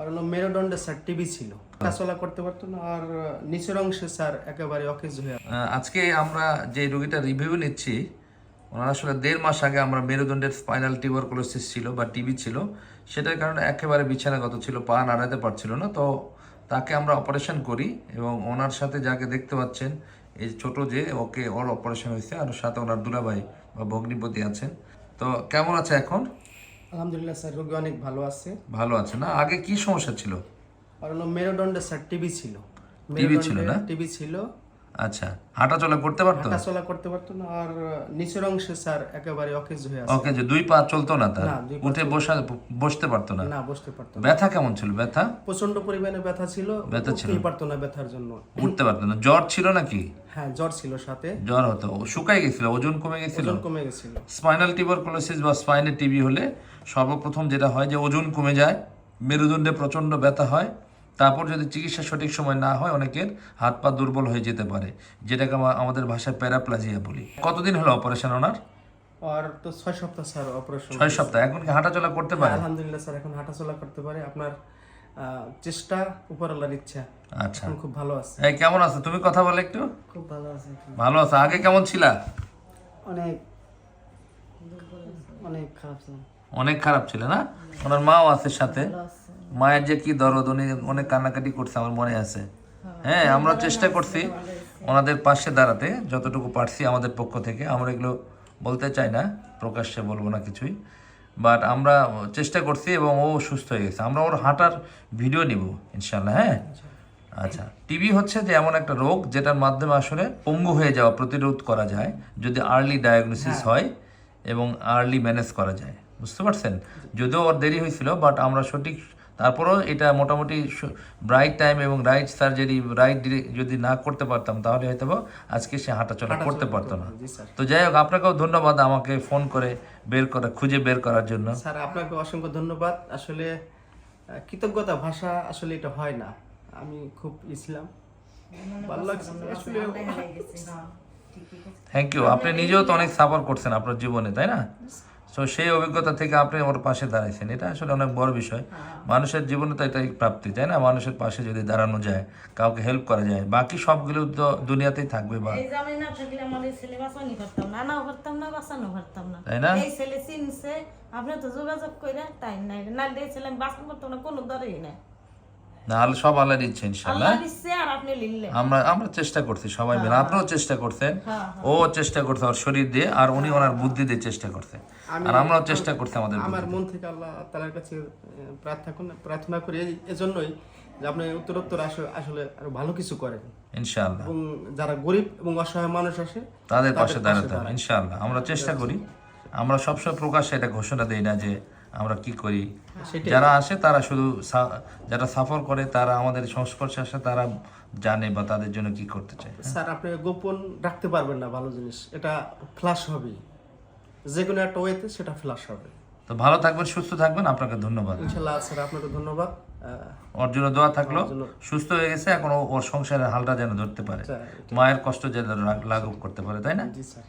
আর হলো মেরুদণ্ডে sir TV ছিল। চলা করতে পারতো না, আর নিচের অংশে স্যার একেবারে অকেজ হয়ে আজকে আমরা যে রোগীটা রিভিউ নিচ্ছি, ওনার আসলে দেড় মাস আগে আমরা মেরুদণ্ডের স্পাইনাল টিউবারকুলোসিস ছিল বা টিবি ছিল। সেটার কারণে একেবারে বিছানাগত ছিল, পা নাড়াতে পারছিল না। তো তাকে আমরা অপারেশন করি এবং ওনার সাথে যাকে দেখতে পাচ্ছেন, এই ছোট যে, ওকে ওর অপারেশন হয়েছে। আর সাথে ওনার দুলাভাই বা ভগ্নিপতি আছেন। তো কেমন আছে এখন? আলহামদুলিল্লাহ স্যার রোগী অনেক ভালো আছে। ভালো আছে না? আগে কি সমস্যা ছিল? আর হলো মেরুদণ্ডে স্যার টিভি ছিল। টিবি ছিল না? টিভি ছিল। আচ্ছা হাঁটাচলা করতে পারতো? চলা করতে পারতো না আর নিচের অংশে স্যার একেবারে অকেজ হয়ে আছে। ওকে দুই পা চলতো না তার? উঠে বসা বসতে পারতো না? না বসতে পারতো না। ব্যথা কেমন ছিল? ব্যথা? প্রচণ্ড পরিমাণে ব্যথা ছিল। ব্যথা ছিল। পারতো না ব্যথার জন্য। উঠতে পারতো না। জ্বর ছিল নাকি? হ্যাঁ জ্বর ছিল সাথে। জ্বর হতো। ও শুকাই গেছিল ওজন কমে গেছিল? ওজন কমে গেছিল। স্পাইনাল টিউবারকুলোসিস বা স্পাইনের টিবি হলে সর্বপ্রথম যেটা হয় যে ওজন কমে যায় মেরুদণ্ডে প্রচণ্ড ব্যথা হয় তারপর যদি চিকিৎসা সঠিক সময় না হয় অনেকের হাত পা দুর্বল হয়ে যেতে পারে যেটাকে আমাদের ভাষায় প্যারাপ্লাজিয়া বলি। কতদিন হলো অপারেশন ওনার? আর তো ছয় সপ্তাহ স্যার অপারেশন ছয় সপ্তাহ। এখন কি হাঁটাচলা করতে পারে? আলহামদুলিল্লাহ স্যার এখন হাঁটাচলা করতে পারে। আপনার আহ, চেষ্টা উপরওয়ালার ইচ্ছা। আচ্ছা। এখন খুব ভালো আছে। এই কেমন আছো? তুমি কথা বলে একটু। খুব ভালো আছে ভালো আছো। আগে কেমন ছিলা? অনেক অনেক খারাপ স্যার অনেক খারাপ ছিল না? ওনার মাও আছে সাথে। মায়ের যে কি দরদ উনি অনেক কান্নাকাটি করছে আমার মনে আছে। হ্যাঁ আমরা চেষ্টা করছি ওনাদের পাশে দাঁড়াতে যতটুকু পারছি আমাদের পক্ষ থেকে। আমরা এগুলো বলতে চাই না প্রকাশ্যে বলব না কিছুই। বাট আমরা চেষ্টা করছি এবং ও সুস্থ হয়ে গেছে। আমরা ওর হাঁটার ভিডিও নিব ইনশাল্লাহ হ্যাঁ? আচ্ছা টিবি হচ্ছে যে এমন একটা রোগ যেটার মাধ্যমে আসলে পঙ্গু হয়ে যাওয়া প্রতিরোধ করা যায় যদি আর্লি ডায়াগনোসিস হয়। এবং আর্লি ম্যানেজ করা যায়। বুঝতে পারছেন? যদিও ওর দেরি হয়েছিল বাট আমরা সঠিক তারপরেও এটা মোটামুটি ব্রাইট টাইম এবং রাইট সার্জারি রাইট যদি না করতে পারতাম তাহলে হয়তো বা আজকে সে হাঁটাচলা করতে পারতো না। তো যাই হোক আপনাকেও ধন্যবাদ আমাকে ফোন করে বের করা খুঁজে বের করার জন্য। স্যার আপনাকে অসংখ্য ধন্যবাদ। আসলে কৃতজ্ঞতা ভাষা আসলে এটা হয় না। আমি খুব ইসলাম ভালো লাগছে। আসলে থ্যাংক ইউ আপনি নিজেও তো অনেক সাফার করছেন আপনার জীবনে তাই না? তো সেই অভিজ্ঞতা থেকে আপনি ওর পাশে দাঁড়াইছেন। এটা আসলে অনেক বড় বিষয়। মানুষের জীবনে তো এটাই প্রাপ্তি তাই না? মানুষের পাশে যদি দাঁড়ানো যায় কাউকে হেল্প করা যায় বাকি সবগুলো তো দুনিয়াতেই থাকবে বা না না না না। তাই না? আপনি তো যোগাযোগ করে তাই না ছেলে আমি করতাম না কোনো দরই সব আল্লাহর ইচ্ছে ইনশাল্লাহ আল্লাহ দিচ্ছে আর আমরা আমরা চেষ্টা করছি সবাই মিলে। আপনিও চেষ্টা করছেন। ও চেষ্টা করছে ওর শরীর দিয়ে আর উনি ওনার বুদ্ধি দিয়ে চেষ্টা করছে। আর আমরাও চেষ্টা করছি আমাদের আমার মন থেকে আল্লাহ তালার কাছে প্রার্থনা প্রার্থনা করি এই- এজন্যই যে আপনি উত্তরোত্তর আসলে আসলে আরও ভালো কিছু করেন। ইনশাআল্লাহ। এবং যারা গরিব এবং অসহায় মানুষ আসে তাদের পাশে দাঁড়াতে হবে ইনশাআল্লাহ। আমরা চেষ্টা করি। আমরা সবসময় প্রকাশ্যে এটা ঘোষণা দেই না যে আমরা কি করি? যারা আসে তারা শুধু যারা সাফর করে তারা আমাদের সংস্পর্শে আসে তারা জানে বা তাদের জন্য কি করতে চায় স্যার আপনি গোপন রাখতে পারবেন না ভালো জিনিস। এটা ফ্ল্যাশ হবে যে কোনো একটা ওয়েতে সেটা ফ্ল্যাশ হবে। তো ভালো থাকবেন সুস্থ থাকবেন আপনাকে ধন্যবাদ। ইনশাল্লাহ স্যার আপনাকে ধন্যবাদ। ওর জন্য দোয়া থাকল। সুস্থ হয়ে গেছে এখন ওর সংসারের হালটা যেন ধরতে পারে। আচ্ছা, মায়ের কষ্ট যেন লাঘব করতে পারে তাই না? জি স্যার।